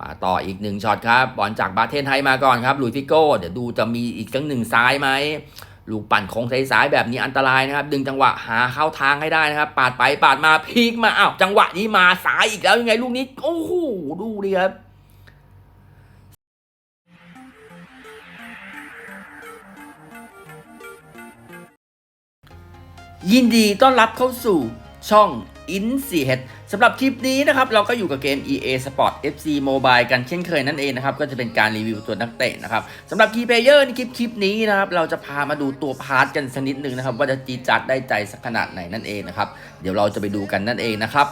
มาต่ออีกหนึ่งช็อตครับบอลจากบาเทนไทยมาก่อนครับลุยฟิโก้ เดี๋ยวดูจะมีอีกสักหนึ่งซ้ายไหมลูกปั่นโค้งซ้ายๆแบบนี้อันตรายนะครับ ดึงจังหวะหาเข้าทางให้ได้นะครับปาดไปปาดมาพลิกมาอ้าวจังหวะนี้มาซ้ายอีกแล้วยังไงลูกนี้ โอ้โหดูดิครับยินดีต้อนรับเข้าสู่ช่อง i n 4 h สำหรับคลิปนี้นะครับ เราก็อยู่กับเกม EA Sport FC Mobile กันเช่นเคยนั่นเองนะครับ ก็จะเป็นการรีวิวตัวนักเตะนะครับสำหรับ Key Player ในคลิปคลิปนี้นะครับ เราจะพามาดูตัวพาร์ทกันสักนิดหนึ่งนะครับ ว่าจะจีจัดได้ใจสักขนาดไหนนั่นเองนะครับ เดี๋ยวเราจะไปดูกันนั่นเองนะครับ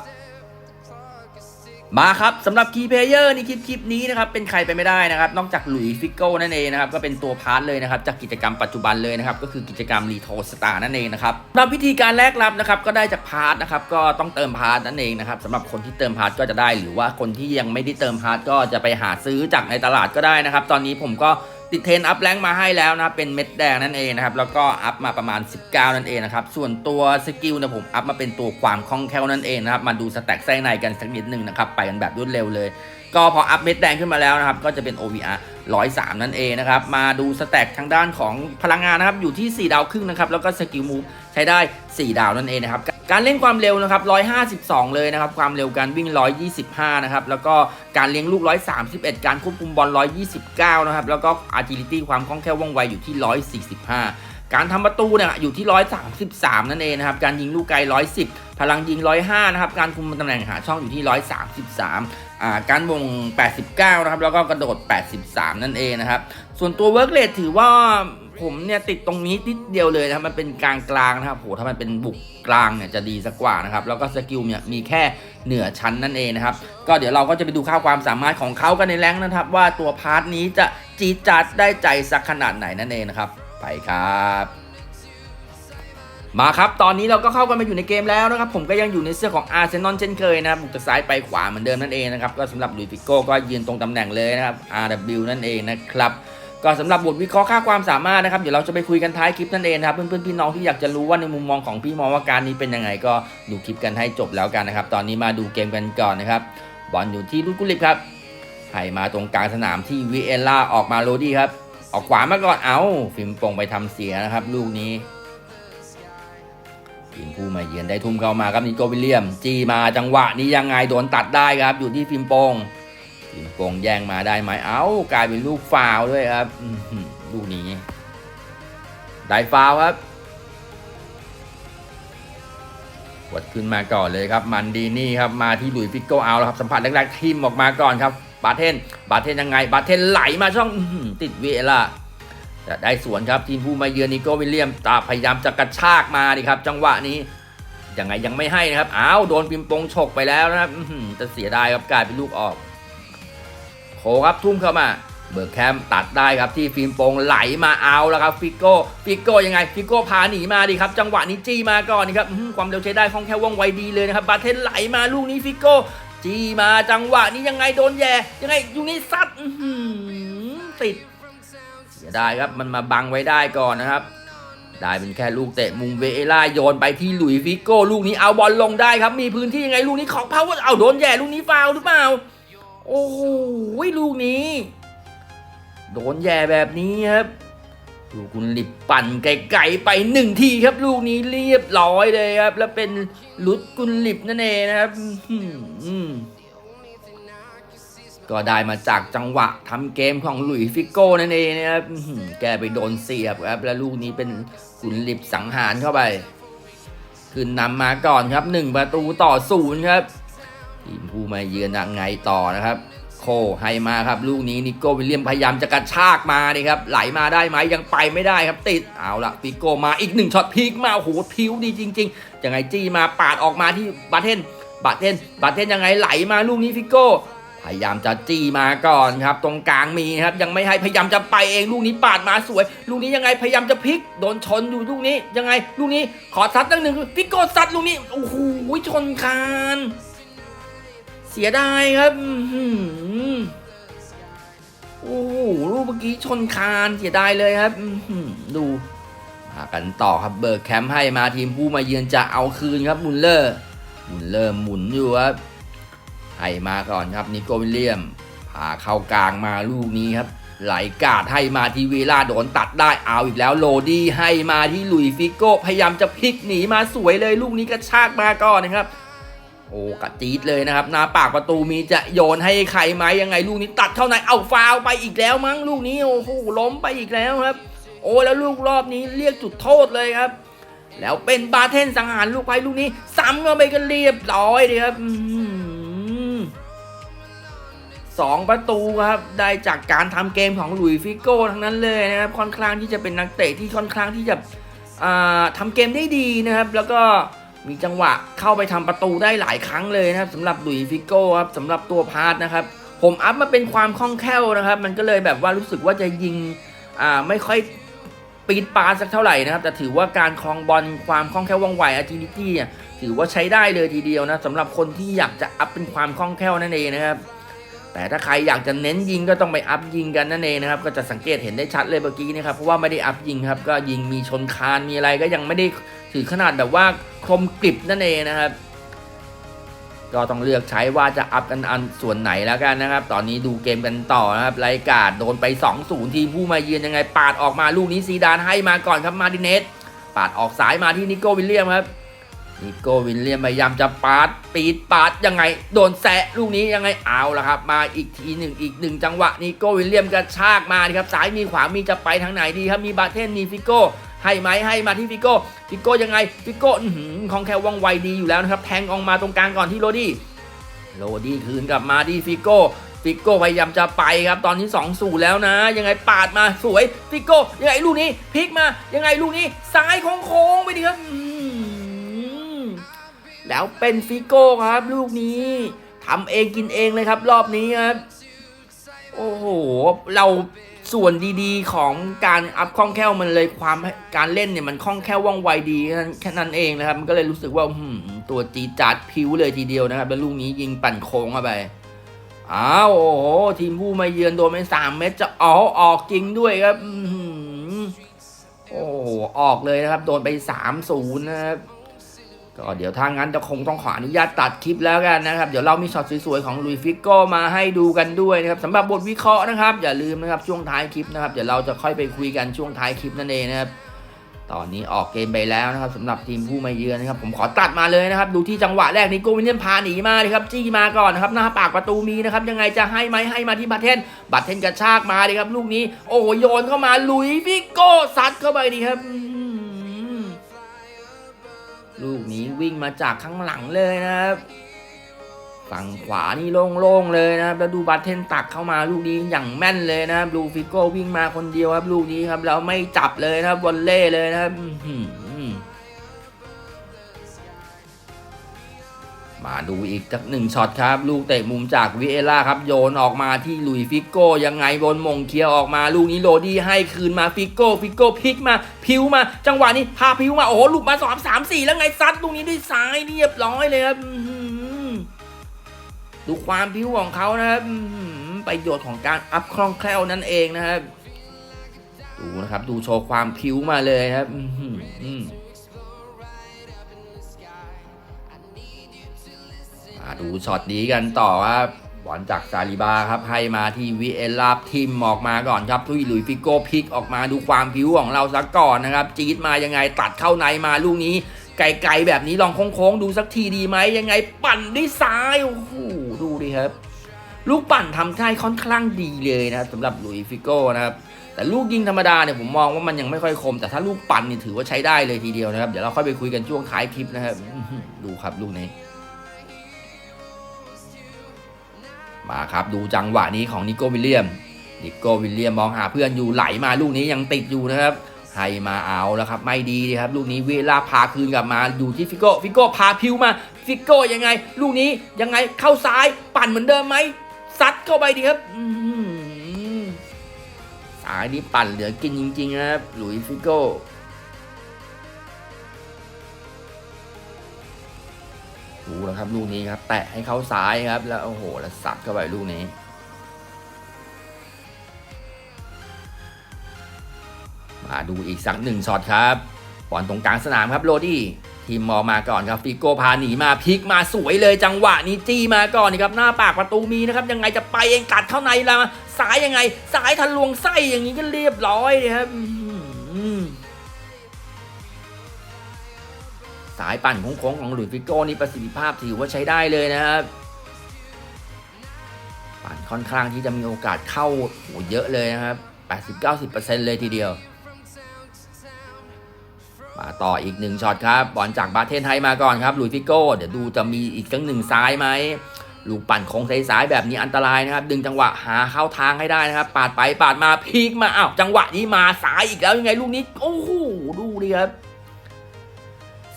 มาครับสำหรับคีย์เพลเยอร์ในคลิปคลิปนี้นะครับเป็นใครไปไม่ได้นะครับ นอกจากหลุยส์ฟิกโก้นั่นเองนะครับก็เป็นตัวพาร์ทเลยนะครับจากกิจกรรมปัจจุบันเลยนะครับก็คือกิจกรรมรีโทสตาร์นั่นเองนะครับสำหรับวิธีการแลกรับนะครับก็ได้จากพาร์ทนะครับก็ต้องเติมพาร์ทนั่นเองนะครับสำหรับคนที่เติมพาร์ทก็จะได้ หรือว่าคนที่ยังไม่ได้เติมพาร์ทก็จะไปหาซื้อจากในตลาดก็ได้นะครับ ตอนนี้ผมก็ ติดเทนอัพแรงมาให้แล้วนะครับเป็นเม็ดแดงนั่นเองนะครับแล้วก็อัพมาประมาณ 19 นั่นเองนะครับส่วนตัวสกิลนี่ยผมอัพมาเป็นตัวความคล่องแคล่วนั่นเองนะครับมาดูสแต็กไส้ในกันสักนิดหนึ่งนะครับไปกันแบบรวดเร็วเลย ก็พออัพเม็ดแดงขึ้นมาแล้วนะครับก็จะเป็น OVR 103 นั่นเองนะครับมาดูสแต็กทางด้านของพลังงานนะครับอยู่ที่ 4 ดาวครึ่งนะครับแล้วก็สกิลมูฟใช้ได้ 4 ดาวนั่นเองนะครับ การเล่นความเร็วนะครับ 152 เลยนะครับ ความเร็วการวิ่ง 125 นะครับ แล้วก็การเลี้ยงลูก 131 การควบคุมบอล 129 นะครับ แล้วก็ agility ความคล่องแคล่วว่องไวอยู่ที่ 145 การทำประตูเนี่ยอยู่ที่ 133 นั่นเองนะครับ การยิงลูกไกล 110 พลังยิง 105 นะครับ การคุมตำแหน่งหาช่องอยู่ที่ 133อ่าการวง89 นะครับ แล้วก็กระโดด 83 นั่นเองนะครับ ส่วนตัวเวิร์กเลทถือว่า ผมเนี่ยติดตรงนี้นิดเดียวเลยนะครับมันเป็นกลางกลางนะครับโหถ้ามันเป็นบุกกลางเนี่ยจะดีสักกว่านะครับแล้วก็สกิลเนี่ยมีแค่เหนือชั้นนั่นเองนะครับก็เดี๋ยวเราก็จะไปดูค่าวความสามารถของเขากันในแรงนะครับ ว่าตัวพาร์ทนี้จะจีจัดได้ใจสักขนาดไหนนั่นเองนะครับ ไปครับมาครับ ตอนนี้เราก็เข้ากันมาอยู่ในเกมแล้วนะครับ ผมก็ยังอยู่ในเสื้อของอาร์เซนอลเช่นเคยนะครับบุกจากซ้ายไปขวาเหมือนเดิมนั่นเองนะครับ ก็สำหรับลุยฟิโก้ก็ยืนตรงตำแหน่งเลยนะครับ RW นั่นเองนะครับ ก็สำหรับบทวิเคราะห์ค่าความสามารถนะครับเดี๋ยวเราจะไปคุยกันท้ายคลิปนั่นเองครับเพื่อนๆพี่น้องที่อยากจะรู้ว่าในมุมมองของพี่มองว่าการนี้เป็นยังไงก็ดูคลิปกันให้จบแล้วกันนะครับตอนนี้มาดูเกมกันก่อนนะครับบอลอยู่ที่ลูกกุลิปครับให้มาตรงกลางสนามที่วิเอล่าออกมาโรดี้ครับออกขวามาก่อนเอาฟิมปงไปทำเสียนะครับ ลูกนี้ทีมผู้มาเยือนได้ทุ่มเข้ามาครับนิโกวิลเลียม จีมาจังหวะนี้ยังไงโดนตัดได้ครับอยู่ที่ฟิมปง ฟิล์มโปงแย่งมาได้ไหมเอ้ากลายเป็นลูกฟาวด้วยครับลูกนี้ ได้ฟาวครับกดขึ้นมาก่อนเลยครับ มันดีนี่ครับ มาที่หลุยฟิกโกเอาแล้วครับสัมผัสแรกๆทีมออกมาก่อนครับ บาเทน บาเทนยังไง บาเทนไหลมาช่องอติดเวล่าแต่ได้สวนครับทีมผู้มาเยือนนิโก้วิลเลียมตาพยายามจะกระชากมาดิครับ จังหวะนี้ยังไงยังไม่ให้นะครับ อ้าวโดนปิมปงฉกไปแล้วนะครับจะเสียดายครับกลายเป็นลูกออก คครับทุ่มเข้ามาเบิร์กแคมตัดได้ครับที่ฟิล์มโปงไหลมาเอาแล้วครับฟิโก้ฟิโก้ยังไงฟิโก้พาหนีมาดิครับจังหวะนี้จี้มาก่อนนี่ครับความเร็วใช้ได้คล่องแคล่วว่องไวดีเลยนะครับบาเทนไหลมาลูกนี้ฟิโก้จี้มาจังหวะนี้ยังไงโดนแย่ยังไงลูนี้ซัดติดเสียดายครับมันมาบังไว้ได้ก่อนนะครับได้เป็นแค่ลูกเตะมุมเวเอล่าโยนไปที่หลุยฟิโก้ลูกนี้เอาบอลลงได้ครับมีพื้นที่ยังไงลูกนี้ของพาวเวอร์เอาโดนแย่ลูกนี้ฟาวล์หรือเปล่า โอ้โหลูกนี้ โดนแย่แบบนี้ครับดูคุณลิบปั่นไกลๆไปหนึ่งทีครับ ลูกนี้เรียบร้อยเลยครับ แล้วเป็นลุดกุนหลิบนั่นเองนะครับก็ได้มาจากจังหวะทำเกมของหลุยฟิโก้นั่นเองนะครับแกไปโดนเสียบครับ แล้วลูกนี้เป็นขุนหลิบสังหารเข้าไป ขึ้นนำมาก่อนครับ1ประตูต่อศูนย์ครับ ทีมผู้มาเยือนยังไงต่อนะครับ โคให้มาครับ ลูกนี้นิโก้วิลเลียมพยายามจะกระชากมานี่ครับไหลมาได้ไหมยังไปไม่ได้ครับติดเอาละฟิโก้มาอีกหนึ่งช็อตพีคมาโอ้โหพิ้วดีจริงๆยังไงจี้มาปาดออกมาที่บาเทนบาเทนบาเทนยังไงไหลมาลูกนี้ฟิโก้พยายามจะจี้มาก่อนครับ ตรงกลางมีครับ ยังไม่ให้พยายามจะไปเองลูกนี้ปาดมาสวย ลูกนี้ยังไงพยายามจะพลิกโดนชนอยู่ลูกนี้ยังไง ลูกนี้ขอซัดตั้งหนึ่งฟิโก้ซัดลูกนี้โอ้โหชนคาน สียดายครับอือหือโอ้โหลูกเมื่อกี้ชนคานเสียดายเลยครับดูมากันต่อครับเบิร์กแคมป์ให้มาทีมผู้มาเยือนจะเอาคืนครับมุลเลอร์มุลเลอร์หมุนอยู่ครับให้มาก่อนครับนิโกวิลเลียมพาเข้ากลางมาลูกนี้ครับ ไหลกาดให้มาทีเวลาโดนตัดได้เอาอีกแล้วโรดี้ให้มาที่ลุยฟิโก้พยายามจะพลิกหนีมาสวยเลยลูกนี้กระชากมาก่อนนะครับ โอ้กระจี๊ดเลยนะครับหน้าปากประตูมีจะโยนให้ใครไหมยังไงลูกนี้ตัดเข้าในเอาฟาวไปอีกแล้วมั้งลูกนี้โอ้โหล้มไปอีกแล้วครับ โอ้แล้วลูกรอบนี้เรียกจุดโทษเลยครับ แล้วเป็นบาเทนสังหารลูกไปลูกนี้ ซ้ำเข้าไปกันเรียบร้อยเลยครับสองประตูครับได้จากการทำเกมของหลุยส์ฟิโก้ทั้งนั้นเลยนะครับค่อนข้างที่จะเป็นนักเตะที่ค่อนข้างที่จะอ่าทำเกมได้ดีนะครับ แล้วก็ มีจังหวะเข้าไปทำประตูได้หลายครั้งเลยนะครับสำหรับหลุยฟิโก้ครับสำหรับตัวพาร์ทนะครับ ผมอัพมาเป็นความคล่องแคล่วนะครับ มันก็เลยแบบว่ารู้สึกว่าจะยิงอ่าไม่ค่อยปีดปาสักเท่าไหร่นะครับ แต่ถือว่าการคลองบอลความคล่องแคล่วว่องไว agility อะถือว่าใช้ได้เลยทีเดียวนะสำหรับคนที่อยากจะอัพเป็นความคล่องแคล่วนั่นเองนะครับแต่ถ้าใครอยากจะเน้นยิงก็ต้องไปอัพยิงกันนั่นเองนะครับ ก็จะสังเกตเห็นได้ชัดเลยเมื่อกี้นะครับเพราะว่าไม่ได้อัพยิงครับ ก็ยิงมีชนคานมีอะไรก็ยังไม่ได้ถือขนาดแบบว่าคมกริบนั่นเองนะครับ ก็ต้องเลือกใช้ว่าจะอัพกันอันส่วนไหนแล้วกันนะครับ ตอนนี้ดูเกมกันต่อนะครับไรกาดโดนไป 2-0 ทีมผู้มาเยือนยังไง ปาดออกมาลูกนี้ซีดานให้มาก่อนครับมาดิเนสปาดออกสายมาที่นิโก้วิลเลียมครับนิโก้วิลเลียมพยายามจะปาดปีดปาดยังไง โดนแซะลูกนี้ยังไงเอาละครับ มาอีกทีหนึ่งอีกหนึ่งจังหวะนิโก้วิลเลียมกระชากมาครับซ้ายมีขวามีจะไปทางไหนดีครับมีบาเทนมีฟิโก้ ให้ไหมให้มาที่ฟิโก้ฟิโก้ยังไงฟิโก้ขอหือของแคลว่องไวดีอยู่แล้วนะครับแทงออกมาตรงกลางก่อนที่โรดี้โรดี้คืนกลับมาที่ฟิโก้ฟิโก้พยายามจะไปครับตอนนี้2อสู่แล้วนะ ยังไงปาดมาสวยฟิโก้ยังไงลูกนี้พลิกมายังไงลูกนี้ซ้ายโค้งๆไปดีครับแล้วเป็นฟิโก้ครับ ลูกนี้ทำเองกินเองเลยครับ รอบนี้ครับโอ้โห เรา ส่วนดีๆ ของการอัพคล่องแคล่วมันเลยความการเล่นเนี่ยมันคล่องแคล่วว่องไวดีแค่นั้นเองนะครับ มันก็เลยรู้สึกว่าหือตัวจีจัดพิ้วเลยทีเดียวนะครับ แล้วลูกนี้ยิงปั่นโค้งเข้าไปอ้าวโอ้โหทีมผู้มาเยือนโดนไปสามเม็ดจะอ๋อออกจริงด้วยครับโอ้โหออกเลยนะครับ โดนไปสามศูนย์นะครับ ก็เดี๋ยวถ้างั้นจะคงต้องขออนุญาตตัดคลิปแล้วกันนะครับ เดี๋ยวเรามีช็อตสวยๆของลุยฟิกโกมาให้ดูกันด้วยนะครับสำหรับบทวิเคราะห์นะครับ อย่าลืมนะครับช่วงท้ายคลิปนะครับ เดี๋ยวเราจะค่อยไปคุยกันช่วงท้ายคลิปนั่นเองนะครับ ตอนนี้ออกเกมไปแล้วนะครับสำหรับทีมผู้มาเยือนนะครับ ผมขอตัดมาเลยนะครับ ดูที่จังหวะแรกนี้โกวินเนียนพาหนีมาเลยครับจี้มาก่อนนะครับหน้าปากประตูมีนะครับยังไงจะให้ไหมให้มาที่บัตเทนบัตเทนกระชากมาเลยครับลูกนี้ โอ้โหโยนเข้ามาลุยฟิกโก้ซัดเข้าไปดีครับ ลูกนี้วิ่งมาจากข้างหลังเลยนะครับฝั่งขวานี่โล่งๆเลยนะครับ แล้วดูบัตเทนตักเข้ามาลูกนี้อย่างแม่นเลยนะครับดูฟิโก้วิ่งมาคนเดียวครับ ลูกนี้ครับแล้วไม่จับเลยนะครับวอลเล่เลยนะครับ ดูอีกสักหนึ่งช็อตครับ ลูกเตะมุมจากวิเอล่าครับ โยนออกมาที่ลุยฟิกโก้ยังไงบนมงเคียร์ออกมา ลูกนี้โรดี้ให้คืนมาฟิกโก้ฟิกโก้พลิกมา พิวมา จังหวะนี้พาพิวมา โอ้โหลูกมาสองสามสี่แล้วไงซัดลูกนี้ด้วยซ้ายเรียบร้อยเลยครับดูความพิวของเขานะครับประโยชน์ของการอัพคล่องแคล่วนั่นเองนะครับ ดูนะครับ ดูโชว์ความพิวมาเลยครับ มาดูช็อตนี้กันต่อครับบอลจากซาลิบาครับให้มาที่วิเอลลาทิมออกมาก่อนครับทุยหลุยฟิโก้พลิกออกมาดูความพิวของเราซะก่อนนะครับ จี๊ดมายังไงตัดเข้าในมาลูกนี้ ไกลๆแบบนี้ลองโค้งๆดูสักทีดีไหมยังไงปั่นด้วยซ้ายโอ้โหดูดิครับ ลูกปั่นทำได้ค่อนข้างดีเลยนะครับสำหรับหลุยฟิโก้นะครับแต่ลูกยิงธรรมดาเนี่ยผมมองว่ามันยังไม่ค่อยคม แต่ถ้าลูกปั่นนี่ถือว่าใช้ได้เลยทีเดียวนะครับ เดี๋ยวเราค่อยไปคุยกันช่วงท้ายคลิปนะครับดูครับลูกนี้ มาครับดูจังหวะนี้ของนิโก้วิลเลียม นิโก้วิลเลียมมองหาเพื่อนอยู่ไหลมาลูกนี้ยังติดอยู่นะครับให้มาเอาแล้วครับไม่ดีครับ ลูกนี้เวลาพาคืนกลับมาอยู่ที่ฟิโก้ฟิโก้พาพิวมาฟิโก้ยังไง ลูกนี้ยังไงเข้าซ้ายปั่นเหมือนเดิมไหมซัดเข้าไปดีครับอื้อหือซ้ายนี้ปั่นเหลือกินจริงๆครับหลุยฟิโก้ ดูนะครับลูกนี้ครับ แตะให้เข้าซ้ายครับ แล้วโอ้โหแล้วซัดเข้าไปลูกนี้มาดูอีกสักหนึ่งช็อตครับบอลตรงกลางสนามครับโรดี้ทีมมอมาก่อนครับฟิโก้พาหนีมาพลิกมาสวยเลยจังหวะนี้จี้มาก่อนนี่ครับหน้าปากประตูมีนะครับยังไงจะไปเองกัดเข้าในละสายยังไงสายทะลวงไส้อย่างนี้ก็เรียบร้อยเลยครับ สายปั่นโค้งๆของหลุยฟิโก้นี่ประสิทธิภาพถือว่าใช้ได้เลยนะครับ ปั่นค่อนข้างที่จะมีโอกาสเข้าโหเยอะเลยนะครับ 80-90%เลยทีเดียว มาต่ออีกหนึ่งช็อตครับบอลจากบาเทนไทยมาก่อนครับหลุยฟิโก้เดี๋ยวดูจะมีอีกสักหนึ่งซ้ายไหมลูกปั่นโค้งซ้ายๆแบบนี้อันตรายนะครับ ดึงจังหวะหาเข้าทางให้ได้นะครับ ปาดไปปาดมาพลิกมาอ้าวจังหวะนี้มาซ้ายอีกแล้วยังไงลูกนี้ โอ้โหดูดิครับ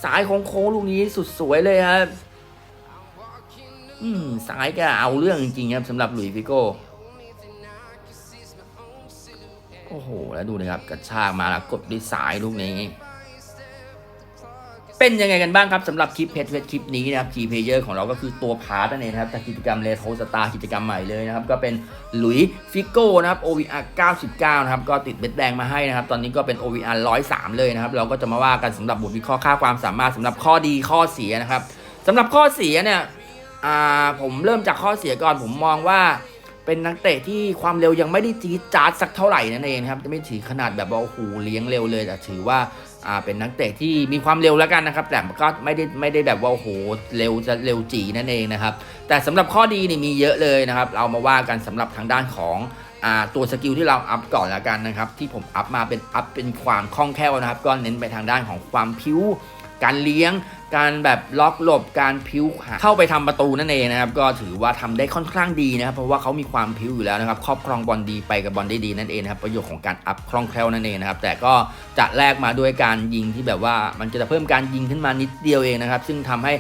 สายโค้งๆลูกนี้สุดสวยเลยครับ อืมสายก็เอาเรื่องจริงๆครับสำหรับหลุยส์ฟิโก้โอ้โห แล้วดูนะครับ กระชากมาแล้วกดด้วยสายลูกนี้ เป็นยังไงกันบ้างครับสำหรับคลิปเพจคลิปนี้นะครับ Key Player ของเราก็คือตัวพาร์ตนั่นเองนะครับจากกิจกรรม Red Hole Star กิจกรรมใหม่เลยนะครับ ก็เป็นหลุยฟิโก้นะครับ OVR 99 นะครับ ก็ติดเบ็ดแดงมาให้นะครับ ตอนนี้ก็เป็น OVR 103 เลยนะครับ เราก็จะมาว่ากันสำหรับบทวิเคราะห์ค่าความสามารถสำหรับข้อดีข้อเสียนะครับสำหรับข้อเสียเนี่ยอ่าผมเริ่มจากข้อเสียก่อนผมมองว่าเป็นนักเตะที่ความเร็วยังไม่ได้จี๊ดจ๊าดสักเท่าไหร่นั่นเองนะครับจะไม่ถือขนาดแบบว่าโอ้โหเลี้ยงเร็วเลยแต่ถือว่า อ่าเป็นนักเตะที่มีความเร็วแล้วกันนะครับ แต่ก็ไม่ได้ไม่ได้แบบว่าโอ้โหเร็วจะเร็วจีนั่นเองนะครับ แต่สำหรับข้อดีนี่มีเยอะเลยนะครับ เรามาว่ากันสำหรับทางด้านของอ่าตัวสกิลที่เราอัพก่อนแล้วกันนะครับ ที่ผมอัพมาเป็นอัพเป็นความคล่องแคล่วนะครับ ก็เน้นไปทางด้านของความพิ้วการเลี้ยง การแบบล็อกหลบการพิ้วเข้าไปทำประตูนั่นเองนะครับ ก็ถือว่าทำได้ค่อนข้างดีนะครับ เพราะว่าเขามีความพิ้วอยู่แล้วนะครับครอบครองบอลดีไปกับบอลได้ดีนั่นเองนะครับประโยชน์ของการอัพคล่องแคล่วนั่นเองนะครับ แต่ก็จะแลกมาด้วยการยิงที่แบบว่ามันจะเพิ่มการยิงขึ้นมานิดเดียวเองนะครับ ซึ่งทำให้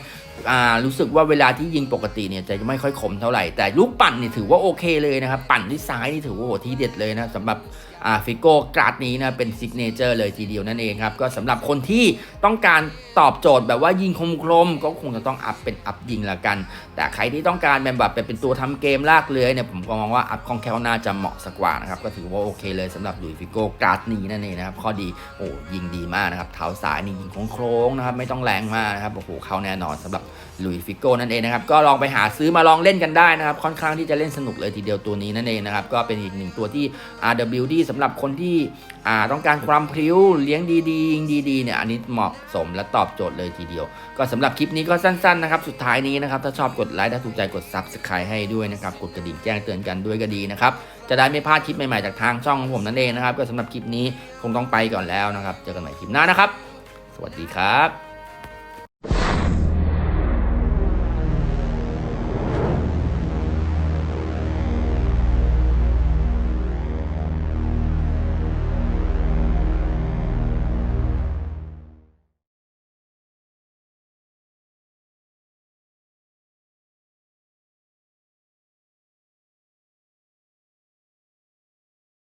อ่ารู้สึกว่าเวลาที่ยิงปกติเนี่ยจะไม่ค่อยคมเท่าไหร่แต่ลูกปั่นเนี่ยถือว่าโอเคเลยนะครับ ปั่นที่ซ้ายนี่ถือว่าโหที่เด็ดเลยนะสำหรับ อ่าฟิโก้กราดนี้นะเป็นซิกเนเจอร์เลยทีเดียวนั่นเองครับ ก็สำหรับคนที่ต้องการตอบโจทย์แบบว่ายิงคมคมก็คงจะต้องอัพเป็นอัพยิงละกัน แต่ใครที่ต้องการแบบแบบเป็นตัวทำเกมลากเลื้อยเนี่ยผมก็มองว่าอัพคองแคลน่าจะเหมาะสักกว่านะครับก็ถือว่าโอเคเลยสำหรับหลุยฟิโก้กราดนี้นั่นเองนะครับข้อดีโอ้ยิงดีมากนะครับเท้าซ้ายนี่ยิงโค้งๆนะครับไม่ต้องแรงมากนะครับโอ้โหเข้าแน่นอนสำหรับ หลุยฟิโก้นั่นเองนะครับ ก็ลองไปหาซื้อมาลองเล่นกันได้นะครับ ค่อนข้างที่จะเล่นสนุกเลยทีเดียวตัวนี้นั่นเองนะครับ ก็เป็นอีกหนึ่งตัวที่ RWD สำหรับคนที่ต้องการความพริ้วเลี้ยงดีๆยิงดีๆเนี่ยอันนี้เหมาะสมและตอบโจทย์เลยทีเดียว ก็สำหรับคลิปนี้ก็สั้นๆนะครับสุดท้ายนี้นะครับถ้าชอบกดไลค์ถ้าถูกใจกด Subscribe ให้ด้วยนะครับกดกระดิ่งแจ้งเตือนกันด้วยก็ดีนะครับจะได้ไม่พลาดคลิปใหม่ๆจากทางช่องของผมนั่นเองนะครับก็สำหรับคลิปนี้คงต้องไปก่อนแล้วนะครับ เจอกันใหม่คลิปหน้านะครับ สวัสดีครับ